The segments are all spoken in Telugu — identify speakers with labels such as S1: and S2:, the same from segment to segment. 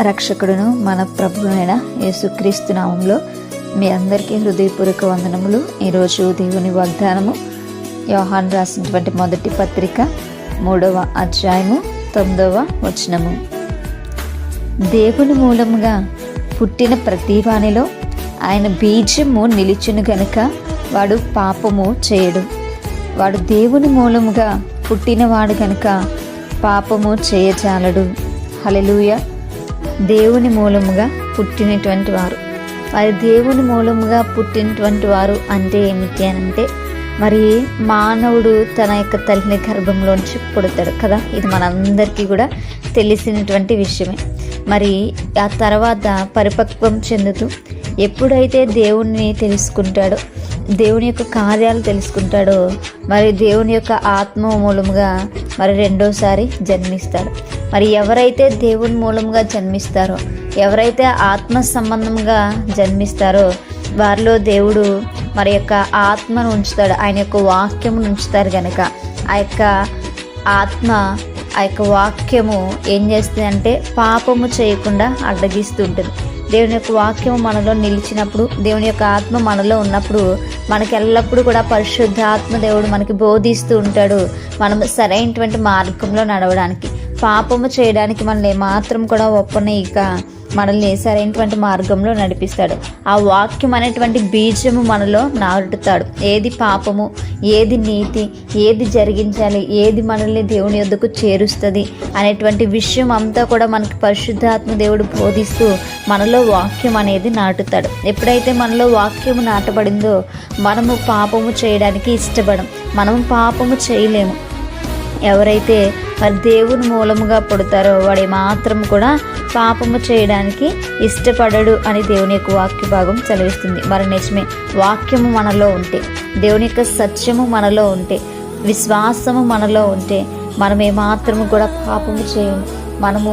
S1: రక్షకుడును మన ప్రభువైన యేసుక్రీస్తు నామంలో మీ అందరికీ హృదయపూర్వక వందనములు. ఈరోజు దేవుని వాగ్దానము యోహాన్ రాసినటువంటి మొదటి పత్రిక మూడవ అధ్యాయము తొమ్మిదవ వచనము. దేవుని మూలముగా పుట్టిన ప్రతివానిలో ఆయన బీజము నిలిచును గనుక వాడు పాపము చేయడు. వాడు దేవుని మూలముగా పుట్టినవాడు గనుక పాపము చేయజాలడు. హలెలూయ దేవుని మూలముగా పుట్టినటువంటి వారు. మరి దేవుని మూలముగా పుట్టినటువంటి వారు అంటే ఏమిటి అని అంటే మరి మానవుడు తన యొక్క తల్లిని గర్భంలోంచి పుడతాడు కదా? ఇది మనందరికీ కూడా తెలిసినటువంటి విషయమే. మరి ఆ తర్వాత పరిపక్వం చెందుతూ ఎప్పుడైతే దేవుణ్ణి తెలుసుకుంటాడో దేవుని యొక్క కార్యాలు తెలుసుకుంటాడో మరి దేవుని యొక్క ఆత్మ మూలముగా మరి రెండోసారి జన్మిస్తాడు. మరి ఎవరైతే దేవుని మూలంగా జన్మిస్తారో ఎవరైతే ఆత్మ సంబంధంగా జన్మిస్తారో వారిలో దేవుడు మరి యొక్క ఆత్మను ఉంచుతాడు. ఆయన యొక్క వాక్యమును ఉంచుతారు కనుక ఆ యొక్క ఆత్మ ఆ యొక్క వాక్యము ఏం చేస్తుంది అంటే పాపము చేయకుండా అడ్డగిస్తూ ఉంటుంది దేవుని యొక్క వాక్యం మనలో నిలిచినప్పుడు దేవుని యొక్క ఆత్మ మనలో ఉన్నప్పుడు మనకి ఎల్లప్పుడూ కూడా పరిశుద్ధ ఆత్మ దేవుడు మనకి బోధిస్తూ ఉంటాడు. మనం సరైనటువంటి మార్గంలో నడవడానికి. పాపము చేయడానికి మనల్ని మాత్రం కూడా ఒప్పనీయక మనల్ని సరైనటువంటి మార్గంలో నడిపిస్తాడు. ఆ వాక్యం అనేటువంటి బీజము మనలో నాటుతాడు ఏది పాపము ఏది నీతి ఏది జరిగించాలి ఏది మనల్ని దేవుని యొద్దకు చేరుస్తుంది అనేటువంటి విషయం అంతా కూడా మనకి పరిశుద్ధాత్మ దేవుడు బోధిస్తూ మనలో వాక్యం అనేది నాటుతాడు. ఎప్పుడైతే మనలో వాక్యము నాటబడిందో మనము పాపము చేయడానికి ఇష్టపడం మనము పాపము చేయలేము. ఎవరైతే మరి దేవుని మూలముగా పుడతారో వాడి మాత్రం కూడా పాపము చేయడానికి ఇష్టపడడు అని దేవుని యొక్క వాక్య భాగం చదివిస్తుంది. మరి నిజమే వాక్యము మనలో ఉంటే దేవుని యొక్క సత్యము మనలో ఉంటే విశ్వాసము మనలో ఉంటే మనం ఏమాత్రము కూడా పాపము చేయము మనము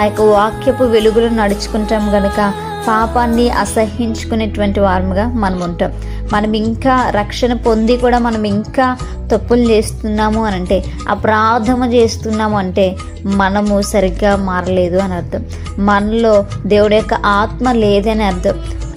S1: ఆ యొక్క వాక్యపు వెలుగులో నడుచుకుంటాం గనుక పాపాన్ని అసహించుకునేటువంటి వారముగా మనం ఉంటాం మనం ఇంకా రక్షణ పొంది కూడా మనం ఇంకా తప్పులు చేస్తున్నాము అని అంటే అపరాధము చేస్తున్నాము అంటే మనము సరిగ్గా మారలేదు అని అర్థం. మనలో దేవుడి యొక్క ఆత్మ లేదని అర్థం.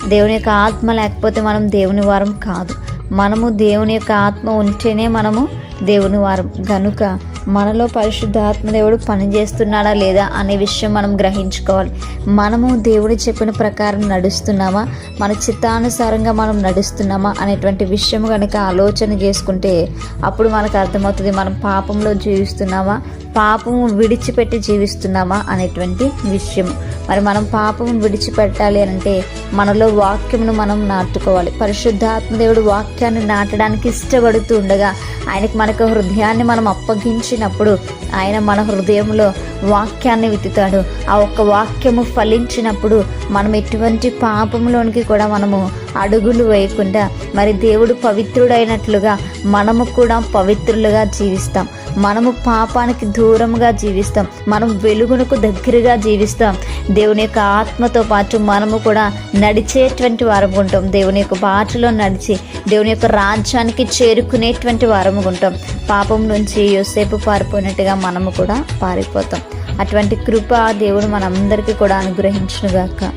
S1: దేవుని యొక్క ఆత్మ లేకపోతే మనం దేవుని వారం కాదు. మనము దేవుని యొక్క ఆత్మ ఉంటేనే మనము దేవుని వారం. గనుక మనలో పరిశుద్ధాత్మ దేవుడు పనిచేస్తున్నాడా లేదా అనే విషయం మనం గ్రహించుకోవాలి. మనము దేవుడు చెప్పిన ప్రకారం నడుస్తున్నామా? మన చిత్తానుసారంగా మనం నడుస్తున్నామా? అనేటువంటి విషయం కనుక ఆలోచన చేసుకుంటే అప్పుడు మనకు అర్థమవుతుంది మనం పాపంలో జీవిస్తున్నామా? పాపము విడిచిపెట్టి జీవిస్తున్నామా అనేటువంటి విషయం. మరి మనం పాపము విడిచిపెట్టాలి అని అంటే మనలో వాక్యమును మనం నాటుకోవాలి. పరిశుద్ధాత్మదేవుడు వాక్యాన్ని నాటడానికి ఇష్టపడుతూ ఉండగా ఆయనకి మనకు హృదయాన్ని మనం అప్పగించినప్పుడు ఆయన మన హృదయంలో వాక్యాన్ని విత్తుతాడు. ఆ ఒక్క వాక్యము ఫలించినప్పుడు మనం ఎటువంటి పాపంలోనికి కూడా మనము అడుగులు వేయకుండా మరి దేవుడు పవిత్రుడైనట్లుగా మనము కూడా పవిత్రులుగా జీవిస్తాం. మనము పాపానికి దూరంగా జీవిస్తాం. మనం వెలుగునకు దగ్గరగా జీవిస్తాం. దేవుని యొక్క ఆత్మతో పాటు మనము కూడా నడిచేటువంటి వారము ఉంటాం. దేవుని యొక్క బాటలో నడిచి దేవుని యొక్క రాజ్యానికి చేరుకునేటువంటి వారము ఉంటాం. పాపం నుంచి యోసేపు పారిపోయినట్టుగా మనము కూడా పారిపోతాం. అటువంటి కృప దేవుడు మనందరికీ కూడా అనుగ్రహించునుగాక.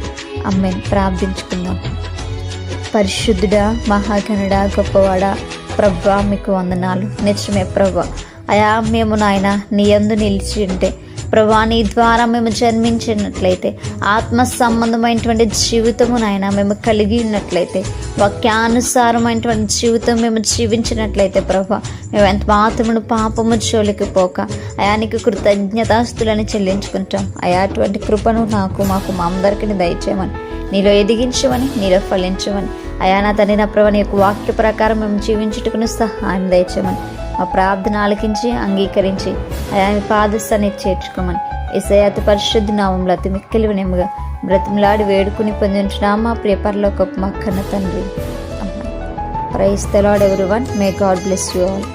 S1: అమ్మే ప్రార్థించుకుందాం. పరిశుద్ధుడా మహాగణుడా గొప్పవాడా ప్రభా మీకు వందనాలు. నిజమే ప్రభా. అయా మేము నాయన నీ యందు నిలిచి ఉంటే ప్రభా నీ ద్వారా మేము జన్మించినట్లయితే ఆత్మ సంబంధమైనటువంటి జీవితము నాయన మేము కలిగి ఉన్నట్లయితే వాక్యానుసారమైనటువంటి జీవితం మేము జీవించినట్లయితే ప్రభా మేము ఎంత మాత్రమును పాపము జోలికి పోక అయానికి కృతజ్ఞతాస్తులని చెల్లించుకుంటాం. అయా అటువంటి కృపను నాకు మాకు మా అందరికీ దయచేయమని నీలో ఎదిగించమని నీలో ఫలించమని అయా నా తండ్రి నా ప్రభు నీ యొక్క వాక్య ప్రకారం మేము జీవించుటకును సహాయం దయచేయమని మా ప్రార్థన ఆలకించి అంగీకరించి ఆయన పాదస్థానికి చేర్చుకోమని. ఇసయాతి పరిశుద్ధి నామంలో అతి మిక్కిలి వినేముగా బ్రతిమలాడి వేడుకుని పొందించిన మా ప్రియపరలో ఒక మా కన్న తండ్రి. Praise the Lord Lord everyone may God bless you all.